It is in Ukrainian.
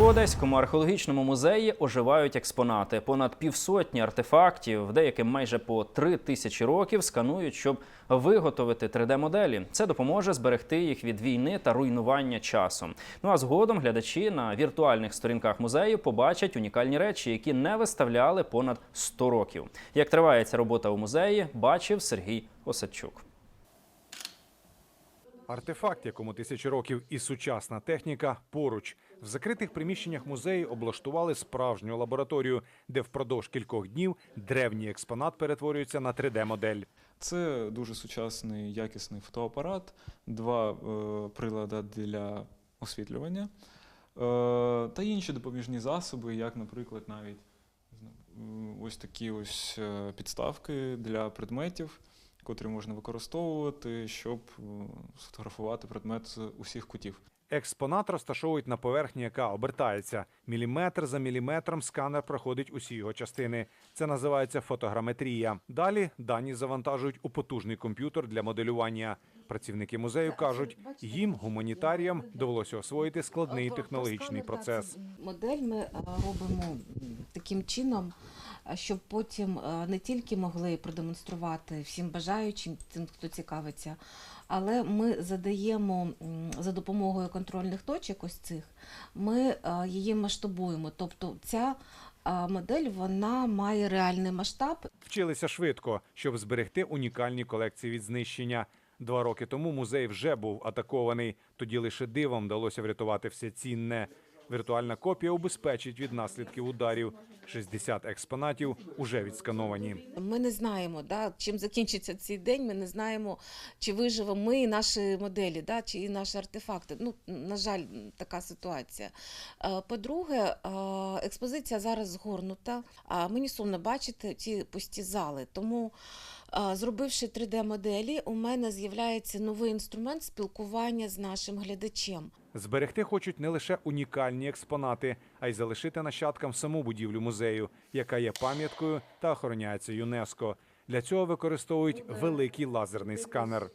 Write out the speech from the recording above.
У Одеському археологічному музеї оживають експонати. Понад півсотні артефактів, деяким майже по три тисячі років, сканують, щоб виготовити 3D-моделі. Це допоможе зберегти їх від війни та руйнування часу. Ну а згодом глядачі на віртуальних сторінках музею побачать унікальні речі, які не виставляли понад 100 років. Як триває ця робота у музеї, бачив Сергій Осадчук. Артефакт, якому тисячі років і сучасна техніка поруч. В закритих приміщеннях музею облаштували справжню лабораторію, де впродовж кількох днів древній експонат перетворюється на 3D-модель. Це дуже сучасний якісний фотоапарат, два е, прилади для освітлювання е, та інші допоміжні засоби, як, наприклад, навіть м, ось такі ось е, підставки для предметів, котрі можна використовувати, щоб е, сфотографувати предмет з усіх кутів. Експонат розташовують на поверхні, яка обертається. Міліметр за міліметром сканер проходить усі його частини. Це називається фотограметрія. Далі дані завантажують у потужний комп'ютер для моделювання. Працівники музею кажуть, їм, гуманітаріям, довелося освоїти складний технологічний процес. Модель ми е, робимо таким чином, щоб потім е, не тільки могли продемонструвати всім бажаючим, тим, хто цікавиться, але ми задаємо за допомогою контрольних точок, ось цих, ми е, її масштабуємо. Тобто ця е, модель вона має реальний масштаб, Вчилися швидко, щоб зберегти унікальні колекції від знищення. Два роки тому музей вже був атакований. Тоді лише дивом вдалося врятувати все цінне. Віртуальна копія убезпечить від наслідків ударів. 60 експонатів уже відскановані. Ми не знаємо, да, чим закінчиться цей день. Ми не знаємо, чи виживемо ми і наші моделі, да, чи і наші артефакти. Ну, на жаль, така ситуація. Е, По-друге, е, експозиція зараз згорнута. А мені сумно бачити ці пусті зали. Тому, зробивши 3D-моделі, у мене з'являється новий інструмент спілкування з нашим глядачем. Зберегти хочуть не лише унікальні експонати, а й залишити нащадкам саму будівлю музею, яка є пам'яткою та охороняється ЮНЕСКО. Для цього використовують великий лазерний сканер.